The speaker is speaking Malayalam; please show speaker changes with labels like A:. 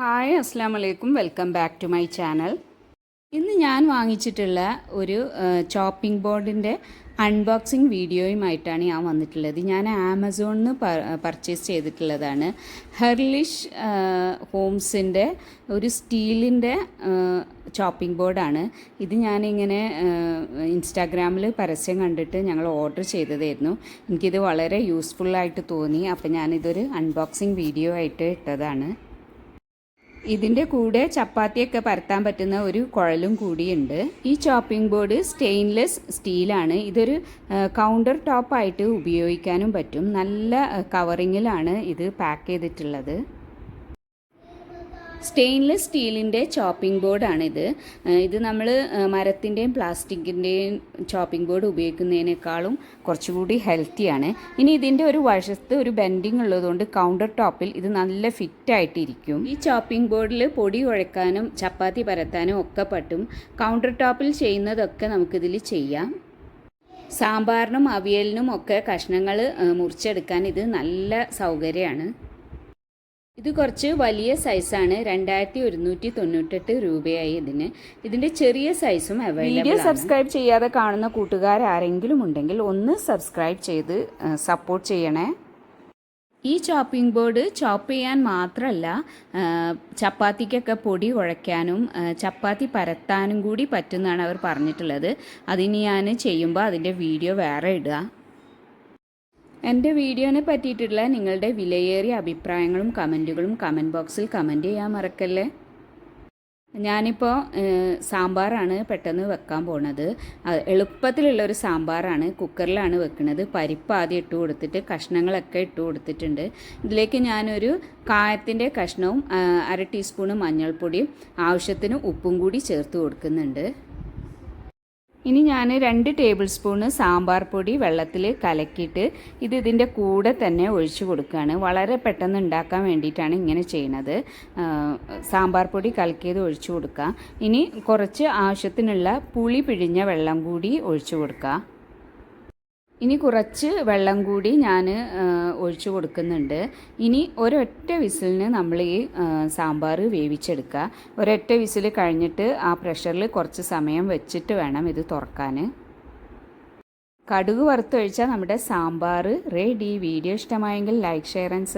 A: ഹായ് അസ്സാം വലൈക്കും welcome back to my channel ഇന്ന് ഞാൻ വാങ്ങിച്ചിട്ടുള്ള ഒരു ചോപ്പിംഗ് ബോർഡിന്റെ അൺബോക്സിങ് വീഡിയോയുമായിട്ടാണ് ഞാൻ വന്നിട്ടുള്ളത്. ഞാൻ ആമസോണിൽ നിന്ന് പർച്ചേസ് ചെയ്തിട്ടുള്ളതാണ്. ഹെർലിഷ് ഹോംസിന്റെ ഒരു സ്റ്റീലിന്റെ ചോപ്പിംഗ് ബോർഡാണ് ഇത് ഞാനിങ്ങനെ ഇൻസ്റ്റാഗ്രാമിൽ പരസ്യം കണ്ടിട്ട് ഞങ്ങൾ ഓർഡർ ചെയ്തതായിരുന്നു. എനിക്കിത് വളരെ യൂസ്ഫുള്ളായിട്ട് തോന്നി. അപ്പോൾ ഞാനിതൊരു അൺബോക്സിങ് വീഡിയോ ആയിട്ട് ഇട്ടതാണ്. ഇതിന്റെ കൂടെ ചപ്പാത്തിയൊക്കെ പരത്താൻ പറ്റുന്ന ഒരു കുഴലും കൂടിയുണ്ട്. ഈ ചോപ്പിംഗ് ബോർഡ് സ്റ്റെയിൻലെസ് സ്റ്റീലാണ് ഇതൊരു കൗണ്ടർ ടോപ്പായിട്ട് ഉപയോഗിക്കാനും പറ്റും. നല്ല കവറിങ്ങിലാണ് ഇത് പാക്ക് ചെയ്തിട്ടുള്ളത്. സ്റ്റെയിൻലെസ് സ്റ്റീലിന്റെ ചോപ്പിംഗ് ബോർഡാണിത്. ഇത് നമ്മൾ മരത്തിന്റെയും പ്ലാസ്റ്റിക്കിന്റെയും ചോപ്പിംഗ് ബോർഡ് ഉപയോഗിക്കുന്നതിനേക്കാളും കുറച്ചുകൂടി ഹെൽത്തിയാണ്. ഇനി ഇതിന്റെ ഒരു വശത്ത് ഒരു ബെൻഡിങ് ഉള്ളതുകൊണ്ട് കൗണ്ടർ ടോപ്പിൽ ഇത് നല്ല ഫിറ്റായിട്ടിരിക്കും. ഈ ചോപ്പിംഗ് ബോർഡിൽ പൊടി കുഴക്കാനും ചപ്പാത്തി പരത്താനും ഒക്കെ പറ്റും. കൗണ്ടർ ടോപ്പിൽ ചെയ്യുന്നതൊക്കെ നമുക്കിതിൽ ചെയ്യാം. സാമ്പാറിനും അവിയലിനും ഒക്കെ കഷ്ണങ്ങൾ മുറിച്ചെടുക്കാൻ ഇത് നല്ല സൗകര്യമാണ്. ഇത് കുറച്ച് വലിയ സൈസാണ് രണ്ടായിരത്തി ഒരുന്നൂറ്റി തൊണ്ണൂറ്റെട്ട് രൂപയായി ഇതിന്. ഇതിന്റെ ചെറിയ സൈസും അവൈലബിൾ വീഡിയോ സബ്സ്ക്രൈബ് ചെയ്യാതെ കാണുന്ന കൂട്ടുകാർ ആരെങ്കിലും ഉണ്ടെങ്കിൽ ഒന്ന് സബ്സ്ക്രൈബ് ചെയ്ത് സപ്പോർട്ട് ചെയ്യണേ. ഈ ചോപ്പിംഗ് ബോർഡ് ചോപ്പ് ചെയ്യാൻ മാത്രമല്ല ചപ്പാത്തിക്കൊക്കെ പൊടി കുഴയ്ക്കാനും ചപ്പാത്തി പരത്താനും കൂടി പറ്റുന്നതാണ് അവർ പറഞ്ഞിട്ടുള്ളത്. അതിന് ഞാൻ ചെയ്യുമ്പോൾ അതിന്റെ വീഡിയോ വേറെ ഇടുക. എന്റെ വീഡിയോനെ പറ്റിയിട്ടുള്ള നിങ്ങളുടെ വിലയേറിയ അഭിപ്രായങ്ങളും കമന്റുകളും കമന്റ് ബോക്സിൽ കമന്റ് ചെയ്യാൻ മറക്കല്ലേ? ഞാനിപ്പോൾ സാമ്പാറാണ് പെട്ടെന്ന് വെക്കാൻ പോണത്. എളുപ്പത്തിലുള്ള ഒരു സാമ്പാറാണ്. കുക്കറിലാണ് വെക്കുന്നത് പരിപ്പ് ആദ്യം ഇട്ട് കൊടുത്തിട്ട് കഷ്ണങ്ങളൊക്കെ ഇട്ട് കൊടുത്തിട്ടുണ്ട്. ഇതിലേക്ക് ഞാനൊരു കായത്തിന്റെ കഷ്ണവും അര ടീസ്പൂണ് മഞ്ഞൾപ്പൊടിയും ആവശ്യത്തിന് ഉപ്പും കൂടി ചേർത്ത് കൊടുക്കുന്നുണ്ട്. ഇനി ഞാൻ രണ്ട് ടേബിൾ സ്പൂണ് സാമ്പാർ പൊടി വെള്ളത്തിൽ കലക്കിയിട്ട് ഇത് ഇതിന്റെ കൂടെ തന്നെ ഒഴിച്ചു കൊടുക്കുകയാണ് വളരെ പെട്ടെന്ന് ഉണ്ടാക്കാൻ വേണ്ടിയിട്ടാണ് ഇങ്ങനെ ചെയ്യുന്നത് സാമ്പാർ പൊടി കലക്കിയത് ഒഴിച്ചു കൊടുക്കുക ഇനി കുറച്ച് ആവശ്യത്തിനുള്ള പുളി പിഴിഞ്ഞ വെള്ളം കൂടി ഒഴിച്ചു കൊടുക്കുക ഇനി കുറച്ച് വെള്ളം കൂടി ഞാൻ ഒഴിച്ചു കൊടുക്കുന്നുണ്ട്. ഇനി ഒരൊറ്റ വിസിലിന് നമ്മൾ ഈ സാമ്പാർ വേവിച്ചെടുക്കുക. ഒരൊറ്റ വിസിൽ കഴിഞ്ഞിട്ട് ആ പ്രഷറിൽ കുറച്ച് സമയം വെച്ചിട്ട് വേണം ഇത് തുറക്കാൻ കടുക് വറുത്തൊഴിച്ചാൽ നമ്മുടെ സാമ്പാർ റെഡി. വീഡിയോ ഇഷ്ടമായെങ്കിൽ ലൈക്ക് ഷെയർ ആൻഡ്